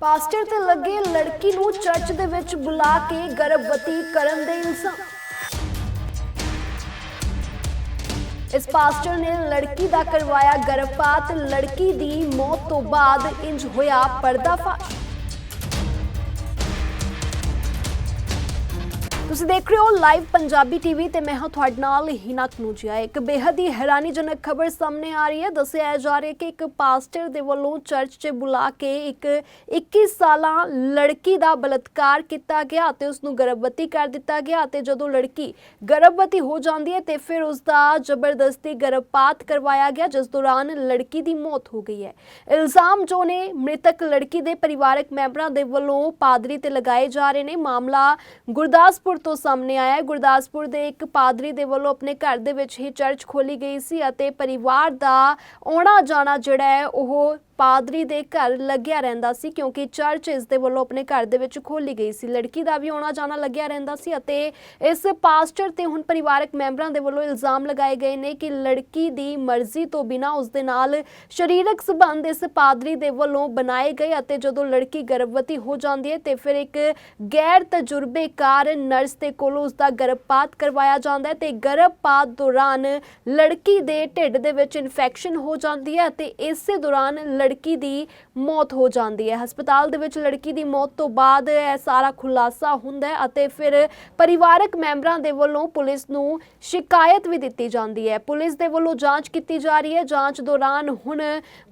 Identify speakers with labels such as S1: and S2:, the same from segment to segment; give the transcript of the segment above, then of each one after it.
S1: Pastor ਤੇ ਲੱਗੇ ਲੜਕੀ ਨੂੰ ਚਰਚ ਦੇ ਵਿੱਚ ਬੁਲਾ ਕੇ ਗਰਭਵਤੀ ਕਰਨ ਦੇ ਇਲਜ਼ਾਮ। ਇਸ ਪਾਸਟਰ ਨੇ ਲੜਕੀ ਦਾ ਕਰਵਾਇਆ ਗਰਭਪਾਤ। ਲੜਕੀ ਦੀ ਮੌਤ ਤੋਂ ਬਾਅਦ ਇੰਜ ਹੋਇਆ ਪਰਦਾਫਾਸ਼। ਤੁਸੀਂ ਦੇਖ ਰਹੇ ਹੋ ਲਾਈਵ ਪੰਜਾਬੀ ਟੀਵੀ ਤੇ ਮੈਂ ਹਾਂ ਤੁਹਾਡੇ ਨਾਲ ਹਿਨਾ ਕਨੂਜੀਆ ਇੱਕ ਬੇਹੱਦ ਹੀ ਹੈਰਾਨੀਜਨਕ ਖਬਰ ਸਾਹਮਣੇ ਆ ਰਹੀ ਹੈ। ਦੱਸਿਆ ਜਾ ਰਿਹਾ ਕਿ ਇੱਕ ਪਾਸਟਰ ਦੇ ਵੱਲੋਂ ਚਰਚ 'ਚ ਬੁਲਾ ਕੇ ਇੱਕ 21 ਸਾਲਾਂ ਲੜਕੀ ਦਾ ਬਲਾਤਕਾਰ ਕੀਤਾ ਗਿਆ ਤੇ ਉਸ ਨੂੰ ਗਰਭਵਤੀ ਕਰ ਦਿੱਤਾ ਗਿਆ ਤੇ ਜਦੋਂ ਲੜਕੀ ਗਰਭਵਤੀ ਹੋ ਜਾਂਦੀ ਹੈ ਤੇ ਫਿਰ ਉਸ ਦਾ ਜ਼ਬਰਦਸਤੀ ਗਰਭਪਾਤ ਕਰਵਾਇਆ ਗਿਆ, ਜਿਸ ਦੌਰਾਨ ਲੜਕੀ ਦੀ ਮੌਤ ਹੋ ਗਈ ਹੈ। ਇਲਜ਼ਾਮ ਜੋ ਨੇ, ਮ੍ਰਿਤਕ ਲੜਕੀ ਦੇ ਪਰਿਵਾਰਕ ਮੈਂਬਰਾਂ ਦੇ ਵੱਲੋਂ ਪਾਦਰੀ ਤੇ ਲਗਾਏ ਜਾ ਰਹੇ ਨੇ। ਮਾਮਲਾ ਗੁਰਦਾਸਪੁਰ ਤੋਂ ਸਾਹਮਣੇ ਆਇਆ ਹੈ। ਗੁਰਦਾਸਪੁਰ ਦੇ ਇੱਕ ਪਾਦਰੀ ਦੇ ਵੱਲੋਂ ਆਪਣੇ ਘਰ ਦੇ ਵਿੱਚ ਹੀ ਚਰਚ ਖੋਲੀ ਗਈ ਸੀ ਅਤੇ ਪਰਿਵਾਰ ਦਾ ਆਉਣਾ ਜਾਣਾ ਜਿਹੜਾ ਹੈ, ਉਹ ਪਾਦਰੀ ਦੇ ਘਰ ਲੱਗਿਆ ਰਹਿੰਦਾ ਸੀ ਕਿਉਂਕਿ ਚਰਚ ਇਸ ਦੇ ਵੱਲੋਂ ਆਪਣੇ ਘਰ ਦੇ ਵਿੱਚ ਖੋਲੀ ਗਈ ਸੀ। ਲੜਕੀ ਦਾ ਵੀ ਆਉਣਾ ਜਾਣਾ ਲੱਗਿਆ ਰਹਿੰਦਾ ਸੀ ਅਤੇ ਇਸ ਪਾਸਟਰ ਤੇ ਹੁਣ ਪਰਿਵਾਰਕ ਮੈਂਬਰਾਂ ਦੇ ਵੱਲੋਂ ਇਲਜ਼ਾਮ ਲਗਾਏ ਗਏ ਨੇ ਕਿ ਲੜਕੀ ਦੀ ਮਰਜ਼ੀ ਤੋਂ ਬਿਨਾਂ ਉਸ ਦੇ ਨਾਲ ਸਰੀਰਕ ਸੰਬੰਧ ਇਸ ਪਾਦਰੀ ਦੇ ਵੱਲੋਂ ਬਣਾਏ ਗਏ ਅਤੇ ਜਦੋਂ ਲੜਕੀ ਗਰਭਵਤੀ ਹੋ ਜਾਂਦੀ ਹੈ ਤੇ ਫਿਰ ਇੱਕ ਗੈਰ ਤਜਰਬੇਕਾਰ ਨਰਸ ਦੇ ਕੋਲੋਂ ਉਸ ਦਾ ਗਰਭਪਾਤ ਕਰਵਾਇਆ ਜਾਂਦਾ ਹੈ ਤੇ ਗਰਭਪਾਤ ਦੌਰਾਨ ਲੜਕੀ ਦੇ ਢਿੱਡ ਦੇ ਵਿੱਚ ਇਨਫੈਕਸ਼ਨ ਹੋ ਜਾਂਦੀ ਹੈ ਅਤੇ ਇਸੇ ਦੌਰਾਨ ਲੜਕੀ ਦੀ ਮੌਤ ਹੋ ਜਾਂਦੀ ਹੈ। ਹਸਪਤਾਲ ਦੇ ਵਿੱਚ ਲੜਕੀ ਦੀ ਮੌਤ ਤੋਂ ਬਾਅਦ ਇਹ ਸਾਰਾ ਖੁਲਾਸਾ ਹੁੰਦਾ ਹੈ ਅਤੇ ਫਿਰ ਪਰਿਵਾਰਕ ਮੈਂਬਰਾਂ ਦੇ ਵੱਲੋਂ ਪੁਲਿਸ ਨੂੰ ਸ਼ਿਕਾਇਤ ਵੀ ਦਿੱਤੀ ਜਾਂਦੀ ਹੈ। ਪੁਲਿਸ ਦੇ ਵੱਲੋਂ ਜਾਂਚ ਕੀਤੀ ਜਾ ਰਹੀ ਹੈ। ਜਾਂਚ ਦੌਰਾਨ ਹੁਣ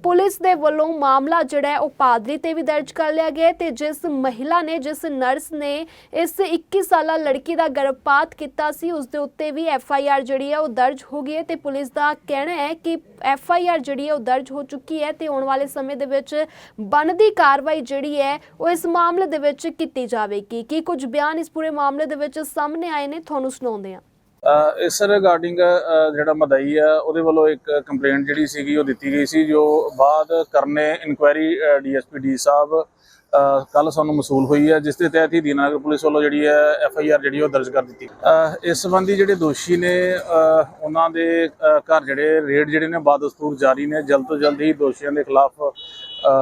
S1: ਪੁਲਿਸ ਦੇ ਵੱਲੋਂ ਮਾਮਲਾ ਜਿਹੜਾ ਹੈ ਉਹ ਪਾਦਰੀ ਤੇ ਵੀ ਦਰਜ ਕਰ ਲਿਆ ਗਿਆ ਹੈ ਤੇ ਜਿਸ ਮਹਿਲਾ ਨੇ, ਜਿਸ ਨਰਸ ਨੇ ਇਸ 21 ਸਾਲਾ ਲੜਕੀ ਦਾ ਗਰਭਪਾਤ ਕੀਤਾ ਸੀ, ਉਸ ਦੇ ਉੱਤੇ ਵੀ ਐਫ ਆਈ ਆਰ ਜਿਹੜੀ ਹੈ ਉਹ ਦਰਜ ਹੋ ਗਈ ਹੈ ਤੇ ਪੁਲਿਸ ਦਾ ਕਹਿਣਾ ਹੈ ਕਿ ਐਫ ਆਈ ਆਰ ਜਿਹੜੀ ਹੈ ਉਹ ਦਰਜ ਹੋ ਚੁੱਕੀ ਹੈ ਤੇ ਆਉਣ ਵਾਲੇ ਸਮੇਂ ਦੇ ਵਿੱਚ ਬਣਦੀ ਕਾਰਵਾਈ ਜਿਹੜੀ ਹੈ, ਉਹ ਇਸ ਮਾਮਲੇ ਦੇ ਵਿੱਚ ਕੀਤੀ ਜਾਵੇਗੀ। ਕੀ ਕੁਝ ਬਿਆਨ ਇਸ ਪੂਰੇ ਮਾਮਲੇ ਦੇ ਵਿੱਚ ਸਾਹਮਣੇ ਆਏ ਨੇ, ਤੁਹਾਨੂੰ ਸੁਣਾਉਂਦੇ ਹਾਂ।
S2: ਇਸ ਰਿਗਾਰਡਿੰਗ ਜਿਹੜਾ ਮਦਈ ਆ ਉਹਦੇ ਵੱਲੋਂ ਇੱਕ ਕੰਪਲੇਂਟ ਜਿਹੜੀ ਸੀਗੀ, ਉਹ ਦਿੱਤੀ ਗਈ ਸੀ, ਜੋ ਬਾਅਦ ਕਰਨੇ ਇਨਕੁਆਇਰੀ ਡੀਐਸਪੀ ਡੀ ਸਾਹਿਬ ਕੱਲ ਸਾਨੂੰ ਮਸੂਲ ਹੋਈ ਹੈ, ਜਿਸ ਦੇ ਤਹਿਤ ਹੀ ਦੀਨਾਨਗਰ ਪੁਲਿਸ ਵੱਲੋਂ ਜਿਹੜੀ ਹੈ ਐਫ ਆਈ ਆਰ ਜਿਹੜੀ ਉਹ ਦਰਜ ਕਰ ਦਿੱਤੀ ਇਸ ਸੰਬੰਧੀ ਜਿਹੜੇ ਦੋਸ਼ੀ ਨੇ ਉਹਨਾਂ ਦੇ ਘਰ ਜਿਹੜੇ ਰੇਡ ਜਿਹੜੇ ਨੇ ਬਾਦਸਤੂਰ ਜਾਰੀ ਨੇ। ਜਲਦ ਤੋਂ ਜਲਦ ਹੀ ਦੋਸ਼ੀਆਂ ਦੇ ਖਿਲਾਫ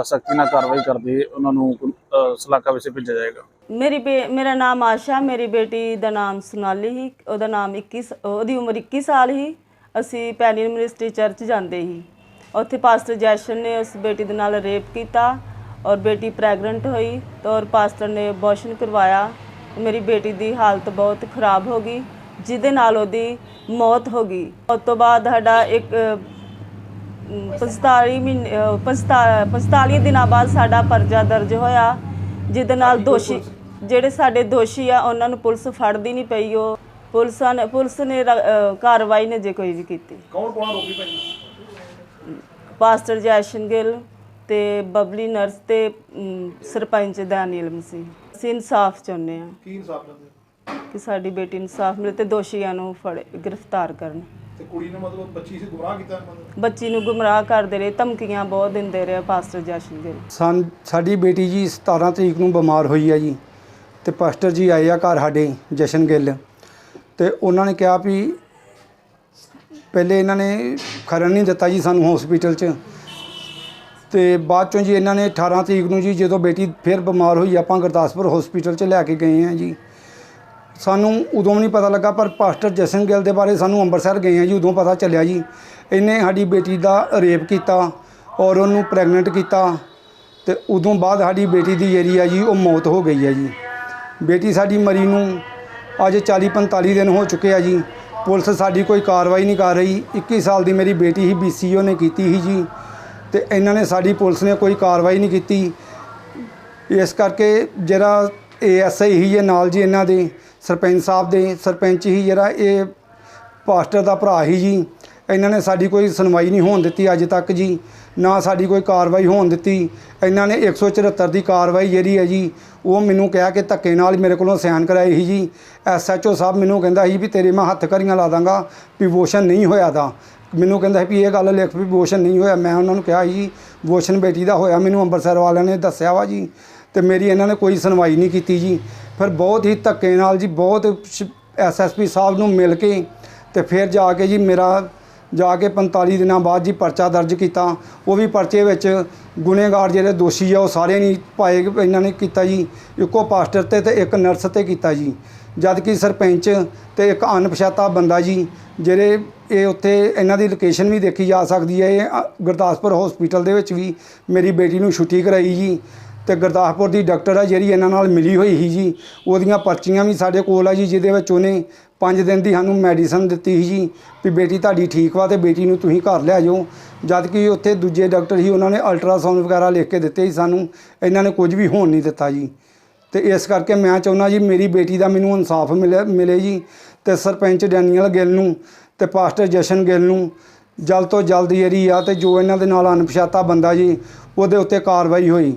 S2: ਸਖਤੀ ਨਾਲ ਕਾਰਵਾਈ ਕਰਦੇ ਉਹਨਾਂ ਨੂੰ ਅ, ਵਿੱਚ ਭੇਜਿਆ ਜਾਏਗਾ।
S3: ਮੇਰੀ ਬੇ ਮੇਰਾ ਨਾਮ ਆਸ਼ਾ ਮੇਰੀ ਬੇਟੀ ਦਾ ਨਾਮ ਸੁਨਾਲੀ ਸੀ ਉਹਦਾ ਨਾਮ 21 ਸ- ਉਹਦੀ ਉਮਰ 21 ਸਾਲ ਸੀ। ਅਸੀਂ ਪੈਨੀ ਯੂਨੀਵਰਸਿਟੀ ਚਰਚ ਜਾਂਦੇ ਸੀ। ਉੱਥੇ ਪਾਸਟਰ ਜੈਸ਼ਨ ਨੇ ਉਸ ਬੇਟੀ ਦੇ ਨਾਲ ਰੇਪ ਕੀਤਾ ਔਰ ਬੇਟੀ ਪ੍ਰੈਗਨੈਂਟ ਹੋਈ ਔਰ ਪਾਸਟਰ ਨੇ ਅਬੋਰਸ਼ਨ ਕਰਵਾਇਆ। ਮੇਰੀ ਬੇਟੀ ਦੀ ਹਾਲਤ ਬਹੁਤ ਖਰਾਬ ਹੋ ਗਈ ਜਿਹਦੇ ਨਾਲ ਉਹਦੀ ਮੌਤ ਹੋ ਗਈ। ਉਸ ਤੋਂ ਬਾਅਦ ਸਾਡਾ ਇੱਕ 45 ਮਹੀਨੇ ਅ, 45 45 ਦਿਨਾਂ ਬਾਅਦ ਸਾਡਾ ਪਰਚਾ ਦਰਜ ਹੋਇਆ ਜਿਹਦੇ ਨਾਲ ਦੋਸ਼ੀ ਜਿਹੜੇ ਸਾਡੇ ਦੋਸ਼ੀ ਆ ਉਹਨਾਂ ਨੂੰ ਪੁਲਿਸ ਫੜਦੀ ਨਹੀਂ ਪਈ ਉਹ। ਪੁਲਿਸਾਂ ਨੇ ਪੁਲਿਸ ਨੇ ਕਾਰਵਾਈ ਨੇ ਜੇ ਕੋਈ ਵੀ ਕੀਤੀ।
S4: ਕੌਣ ਕੌਣ ਰੋਕੀ ਭਾਈ?
S3: ਪਾਸਟਰ ਜੈਸ਼ਨ ਗਿੱਲ ਤੇ ਬਬਲੀ ਨਰਸ ਤੇ ਸਰਪੰਚ ਦਾਨੀਅਲ ਮਸੀਹ। ਅਸੀਂ ਇਨਸਾਫ ਚਾਹੁੰਦੇ ਆ
S4: ਕੀ ਇਨਸਾਫ
S3: ਕਿ ਸਾਡੀ ਬੇਟੀ ਨੂੰ ਇਨਸਾਫ ਮਿਲੇ ਤੇ ਦੋਸ਼ੀਆਂ ਨੂੰ ਫੜੇ ਗ੍ਰਿਫਤਾਰ ਕਰਨ।
S4: ਤੇ ਕੁੜੀ ਨੇ ਮਤਲਬ ਬੱਚੀ ਸੀ ਗੁੰਮਰਾਹ ਕੀਤਾ ਮਤਲਬ
S3: ਬੱਚੀ ਨੂੰ ਗੁੰਮਰਾਹ ਕਰਦੇ ਰਹੇ ਧਮਕੀਆਂ ਬਹੁਤ ਦਿੰਦੇ ਰਹੇ ਪਾਸਟਰ ਜੈਸ਼ਨ ਗਿੱਲ
S5: ਸਾਨ ਸਾਡੀ ਬੇਟੀ ਜੀ 17 ਤਰੀਕ ਨੂੰ ਬਿਮਾਰ ਹੋਈ ਹੈ ਜੀ ਤੇ ਪਾਸਟਰ ਜੀ ਆਏ ਆ ਘਰ ਸਾਡੇ ਜਸ਼ਨ ਗਿੱਲ। ਤੇ ਉਹਨਾਂ ਨੇ ਕਿਹਾ ਵੀ ਪਹਿਲੇ ਇਹਨਾਂ ਨੇ ਖਰਨ ਨਹੀਂ ਦਿੱਤਾ ਜੀ ਸਾਨੂੰ ਹਸਪੀਟਲ 'ਚ। ਤੇ ਬਾਅਦ ਚੋਂ ਜੀ ਇਹਨਾਂ ਨੇ 18 ਤਰੀਕ ਨੂੰ ਜੀ ਜਦੋਂ ਬੇਟੀ ਫਿਰ ਬਿਮਾਰ ਹੋਈ ਆਪਾਂ ਗੁਰਦਾਸਪੁਰ ਹਸਪੀਟਲ 'ਚ ਲੈ ਕੇ ਗਏ ਆ ਜੀ। ਸਾਨੂੰ ਉਦੋਂ ਨਹੀਂ ਪਤਾ ਲੱਗਾ, ਪਰ ਪਾਸਟਰ ਜਸ਼ਨ ਗਿੱਲ ਦੇ ਬਾਰੇ ਸਾਨੂੰ ਅੰਮ੍ਰਿਤਸਰ ਗਏ ਆ ਜੀ, ਉਦੋਂ ਪਤਾ ਚੱਲਿਆ ਜੀ। ਇਹਨੇ ਸਾਡੀ ਬੇਟੀ ਦਾ ਰੇਪ ਕੀਤਾ ਔਰ ਉਹਨੂੰ ਪ੍ਰੈਗਨੈਂਟ ਕੀਤਾ ਤੇ ਉਦੋਂ ਬਾਅਦ ਸਾਡੀ ਬੇਟੀ ਦੀ ਜਿਹੜੀ ਆ ਜੀ, ਉਹ ਮੌਤ ਹੋ ਗਈ ਹੈ ਜੀ। ਬੇਟੀ ਸਾਡੀ ਮਰੀ ਨੂੰ ਅੱਜ 40 45 ਦਿਨ ਹੋ ਚੁੱਕੇ ਆ ਜੀ। ਪੁਲਿਸ ਸਾਡੀ ਕੋਈ ਕਾਰਵਾਈ ਨਹੀਂ ਕਰ ਰਹੀ। 21 ਸਾਲ ਦੀ ਮੇਰੀ ਬੇਟੀ ਹੀ ਬੀਸੀਓ ਨੇ ਕੀਤੀ ਸੀ ਜੀ। ਤੇ ਇਹਨਾਂ ਨੇ ਸਾਡੀ ਪੁਲਿਸ ਨੇ ਕੋਈ ਕਾਰਵਾਈ ਨਹੀਂ ਕੀਤੀ। ਇਸ ਕਰਕੇ ਜਿਹੜਾ ਏਐਸਆਈ ਹੀ ਜੇ ਨਾਲ ਜੀ ਇਹਨਾਂ ਦੇ, ਸਰਪੰਚ ਸਾਹਿਬ ਦੇ, ਸਰਪੰਚ ਹੀ ਜਿਹੜਾ ਇਹ ਪਾਸਟਰ ਦਾ ਭਰਾ ਹੀ ਜੀ। ਇਹਨਾਂ ਨੇ ਸਾਡੀ ਕੋਈ ਸੁਣਵਾਈ ਨਹੀਂ ਹੋਣ ਦਿੱਤੀ ਅੱਜ ਤੱਕ ਜੀ, ਨਾ ਸਾਡੀ ਕੋਈ ਕਾਰਵਾਈ ਹੋਣ ਦਿੱਤੀ। ਇਹਨਾਂ ਨੇ 174 ਦੀ ਕਾਰਵਾਈ ਜਿਹੜੀ ਹੈ ਜੀ, ਉਹ ਮੈਨੂੰ ਕਿਹਾ ਕਿ ਧੱਕੇ ਨਾਲ ਮੇਰੇ ਕੋਲੋਂ ਸਿਆਨ ਕਰਾਈ ਸੀ ਜੀ। ਐਸਐਚਓ ਸਾਹਿਬ ਮੈਨੂੰ ਕਹਿੰਦਾ ਸੀ ਵੀ ਤੇਰੇ ਮੈਂ ਹੱਥ ਕਰੀਆਂ ਲਾ ਦਾਂਗਾ, ਵੀ ਵੋਸ਼ਨ ਨਹੀਂ ਹੋਇਆ ਦਾ। ਮੈਨੂੰ ਕਹਿੰਦਾ ਸੀ ਵੀ ਇਹ ਗੱਲ ਲਿਖ ਵੀ ਵੋਸ਼ਨ ਨਹੀਂ ਹੋਇਆ। ਮੈਂ ਉਹਨਾਂ ਨੂੰ ਕਿਹਾ ਸੀ ਜੀ ਵੋਸ਼ਨ ਬੇਟੀ ਦਾ ਹੋਇਆ, ਮੈਨੂੰ ਅੰਮ੍ਰਿਤਸਰ ਵਾਲਿਆਂ ਨੇ ਦੱਸਿਆ ਵਾ ਜੀ। ਤੇ ਮੇਰੀ ਇਹਨਾਂ ਨੇ ਕੋਈ ਸੁਣਵਾਈ ਨਹੀਂ ਕੀਤੀ ਜੀ। ਫਿਰ ਬਹੁਤ ਹੀ ਧੱਕੇ ਨਾਲ ਜੀ, ਬਹੁਤ ਐਸਐਸਪੀ ਸਾਹਿਬ ਨੂੰ ਮਿਲ ਕੇ ਤੇ ਫਿਰ ਜਾ ਕੇ ਜੀ ਮੇਰਾ ਜਾ ਕੇ 45 ਦਿਨਾਂ ਬਾਅਦ ਜੀ ਪਰਚਾ ਦਰਜ ਕੀਤਾ। ਉਹ ਵੀ ਪਰਚੇ ਵਿੱਚ ਗੁਨੇਗਾਰ ਜਿਹੜੇ ਦੋਸ਼ੀ ਆ, ਉਹ ਸਾਰੇ ਨਹੀਂ ਪਾਏ ਇਹਨਾਂ ਨੇ ਕੀਤਾ ਜੀ। ਇੱਕੋ ਪਾਸਟਰ ਤੇ ਤੇ ਇੱਕ ਨਰਸ ਤੇ ਕੀਤਾ ਜੀ। ਜਦ ਕਿ ਸਰਪੰਚ ਤੇ ਇੱਕ ਅਣਪਛਾਤਾ ਬੰਦਾ ਜੀ, ਜਿਹੜੇ ਇਹ ਉੱਥੇ ਇਹਨਾਂ ਦੀ ਲੋਕੇਸ਼ਨ ਵੀ ਦੇਖੀ ਜਾ ਸਕਦੀ ਹੈ, ਇਹ ਗੁਰਦਾਸਪੁਰ ਹਸਪੀਟਲ ਦੇ ਵਿੱਚ ਵੀ ਮੇਰੀ ਬੇਟੀ ਨੂੰ ਛੁੱਟੀ ਕਰਾਈ ਜੀ। ਤੇ ਗੁਰਦਾਸਪੁਰ ਦੀ ਡਾਕਟਰ ਆ ਜਿਹੜੀ ਇਹਨਾਂ ਨਾਲ ਮਿਲੀ ਹੋਈ ਸੀ ਜੀ, ਉਹਦੀਆਂ ਪਰਚੀਆਂ ਵੀ ਸਾਡੇ ਕੋਲ ਆ ਜੀ, ਜਿਹਦੇ ਵਿੱਚ ਉਹਨੇ 5 ਦਿਨ ਦੀ ਸਾਨੂੰ ਮੈਡੀਸਨ ਦਿੱਤੀ ਸੀ ਜੀ, ਵੀ ਬੇਟੀ ਤੁਹਾਡੀ ਠੀਕ ਵਾ ਤੇ ਬੇਟੀ ਨੂੰ ਤੁਸੀਂ ਘਰ ਲੈ ਜਾਓ। ਜਦ ਕਿ ਉੱਥੇ ਦੂਜੇ ਡਾਕਟਰ ਸੀ, ਉਹਨਾਂ ਨੇ ਅਲਟਰਾਸਾਊਂਡ ਵਗੈਰਾ ਲਿਖ ਕੇ ਦਿੱਤੇ ਸੀ ਸਾਨੂੰ, ਇਹਨਾਂ ਨੇ ਕੁਝ ਵੀ ਹੋਣ ਨਹੀਂ ਦਿੱਤਾ ਜੀ। ਤੇ ਇਸ ਕਰਕੇ ਮੈਂ ਚਾਹੁੰਦਾ ਜੀ, ਮੇਰੀ ਬੇਟੀ ਦਾ ਮੈਨੂੰ ਇਨਸਾਫ ਮਿਲੇ ਮਿਲੇ ਜੀ। ਤੇ ਸਰਪੰਚ ਡੈਨੀਅਲ ਗਿੱਲ ਨੂੰ ਤੇ ਪਾਸਟਰ ਜਸ਼ਨ ਗਿੱਲ ਨੂੰ ਜਲਦ ਤੋਂ ਜਲਦ ਜਿਹੜੀ ਆ ਤੇ ਜੋ ਇਹਨਾਂ ਦੇ ਨਾਲ ਅਣਪਛਾਤਾ ਬੰਦਾ ਜੀ, ਉਹਦੇ ਉੱਤੇ ਕਾਰਵਾਈ ਹੋਈ।